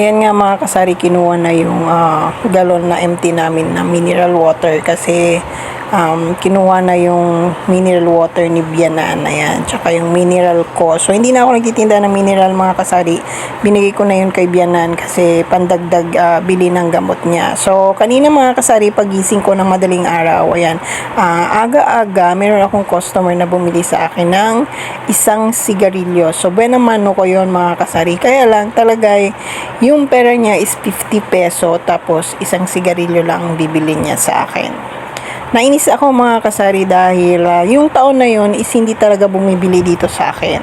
Ayan nga mga kasari, kinuha na yung ah, galon na empty namin na mineral water kasi um, kinuha na yung mineral water ni Bianan. Ayan, tsaka yung mineral ko. So, hindi na ako nagtitinda ng mineral mga kasari. Binigay ko na yun kay Bianan kasi pandagdag ah, bili ng gamot niya. So, kanina mga kasari, pagising ko ng madaling araw, ayan, ah, aga-aga, meron akong customer na bumili sa akin ng isang sigarilyo. So, buena mano ko yon mga kasari. Kaya lang, talaga yung pera niya is 50 peso tapos isang sigarilyo lang ang bibili niya sa akin. Nainis ako mga kasari dahil ah, yung taon na yon is hindi talaga bumibili dito sa akin.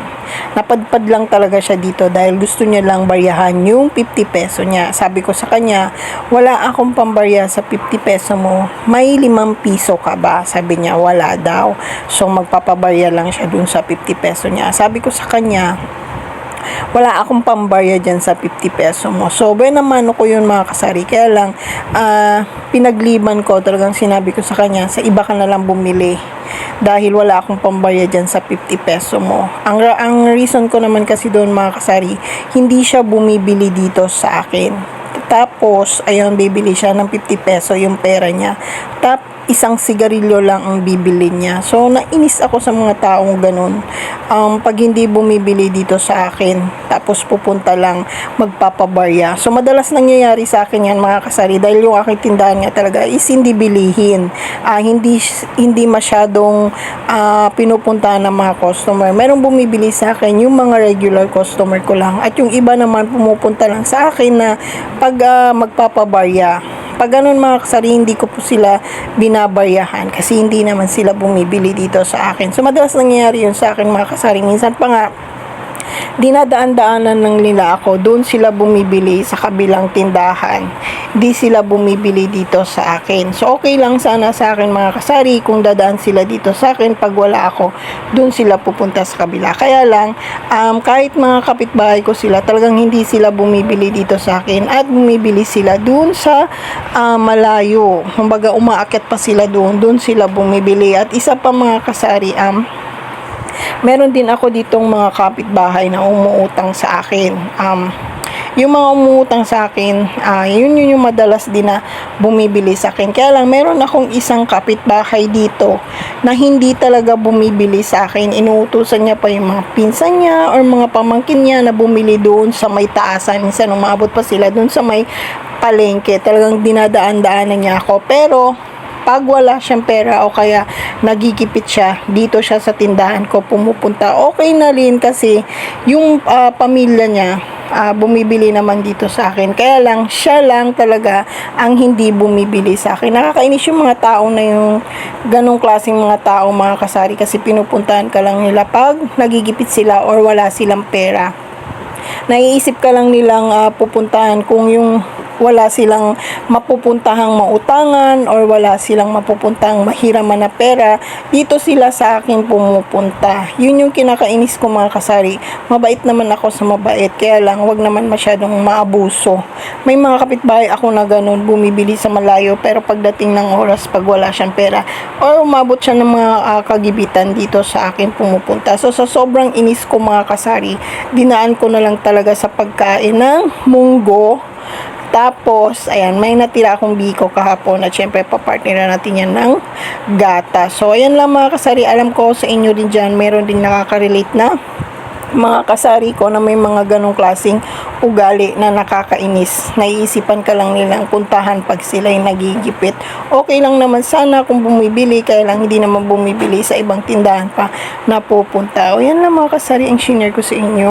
Napadpad lang talaga siya dito dahil gusto niya lang baryahan yung 50 peso niya. Sabi ko sa kanya, wala akong pambarya sa 50 peso mo. May 5 piso ka ba? Sabi niya, wala daw. So magpapabarya lang siya dun sa 50 peso niya. Sabi ko sa kanya, wala akong pambarya dyan sa 50 peso mo. So, buwan naman ko yun mga kasari. Kaya lang, ah, pinagliban ko, talagang sinabi ko sa kanya, sa iba ka na lang bumili. Dahil wala akong pambarya dyan sa 50 peso mo. Ang, ang reason ko naman kasi doon mga kasari, hindi siya bumibili dito sa akin. Tapos, ayun, bibili siya ng 50 peso yung pera niya. Tap, isang sigarilyo lang ang bibili niya. So, nainis ako sa mga taong ganun. Um, pag hindi bumibili dito sa akin, tapos pupunta lang magpapabarya. So, madalas nangyayari sa akin yan mga kasari dahil yung aking tindahan nga talaga is hindi bilihin. Ah, hindi, hindi masyadong ah, pinupuntahan ng mga customer. Merong bumibili sa akin yung mga regular customer ko lang. At yung iba naman pumupunta lang sa akin na pag ah, magpapabarya. Pag ganun mga kasari, hindi ko po sila binabaryahan kasi hindi naman sila bumibili dito sa akin. So, madalas nangyayari yun sa akin mga kasari. Minsan pa nga, dinadaan-daanan ng nila ako, doon sila bumibili sa kabilang tindahan. Di sila bumibili dito sa akin. So, okay lang sana sa akin mga kasari kung dadaan sila dito sa akin pag wala ako, doon sila pupunta sa kabila. Kaya lang, um, kahit mga kapitbahay ko sila, talagang hindi sila bumibili dito sa akin at bumibili sila doon sa ah, malayo. Kumbaga, umaakyat pa sila doon, doon sila bumibili. At isa pa mga kasari, um, meron din ako ditong mga kapitbahay na umuutang sa akin. Um, yung mga umuutang sa akin, ah, yun yun yung madalas din na bumibili sa akin. Kaya lang, meron akong isang kapitbahay dito na hindi talaga bumibili sa akin. Inuutusan niya pa yung mga pinsan niya or mga pamangkin niya na bumili doon sa may taasan. Minsan, umabot pa sila doon sa may palengke. Talagang dinadaan-daanan niya ako. Pero, pag wala siyang pera o kaya nagigipit siya, dito siya sa tindahan ko pumupunta. Okay na rin kasi yung ah, pamilya niya ah, bumibili naman dito sa akin. Kaya lang, siya lang talaga ang hindi bumibili sa akin. Nakakainis yung mga tao na yung ganong klaseng mga tao, mga kasari, kasi pinupuntahan ka lang nila pag nagigipit sila or wala silang pera naiisip ka lang nilang ah, pupuntahan kung yung wala silang mapupuntahang mautangan or wala silang mapupuntahang mahiraman na pera, dito sila sa akin pumupunta. Yun yung kinakainis ko mga kasari. Mabait naman ako sa mabait, kaya lang wag naman masyadong maabuso. May mga kapitbahay ako na ganun, bumibili sa malayo, pero pagdating ng oras, pag wala siyang pera, or umabot siya ng mga ah, kagibitan dito sa akin pumupunta. So sa sobrang inis ko mga kasari, dinaan ko na lang talaga sa pagkain ng munggo, tapos, ayan, may natira akong biko kahapon at syempre papartner natin yan ng gata. So, ayan lang mga kasari. Alam ko sa inyo din dyan, meron din nakaka-relate na mga kasari ko na may mga ganong klaseng ugali na nakakainis. Naiisipan ka lang nilang puntahan pag sila'y nagigipit. Okay lang naman sana kung bumibili, kaya lang hindi naman bumibili sa ibang tindahan pa na pupunta. O yan lang mga kasari ang senior ko sa inyo.